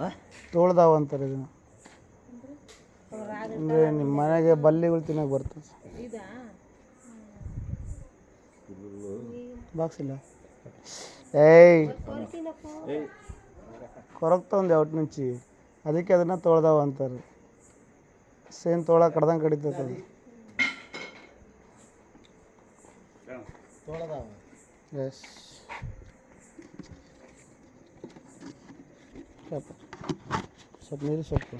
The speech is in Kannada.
ತೋಳ್ದಾವ ಅಂತ ತೋಳ್ದಾವ ಅಂತಾರೆ ಇದನ್ನು. ಅಂದರೆ ನಿಮ್ಮ ಮನೆಗೆ ಬಲ್ಲಿಗಳು ತಿನ್ನೋಕೆ ಬರ್ತದೆ. ಬಾಕ್ಸ್ ಇಲ್ಲ. ಏಯ್. ಕೊರಗ್ತಾ ಒಂದು ಔಟ್ నుంచి ಅದಕ್ಕೆ ಅದನ್ನು ತೊಳ್ದಾವ ಅಂತಾರೆ ಸೇಮ್ ತೋಳ ಕಡ್ದಂಗೆ ಕಡಿತೈತೆ ಅದು. Kapat. Sapmayı da soktum.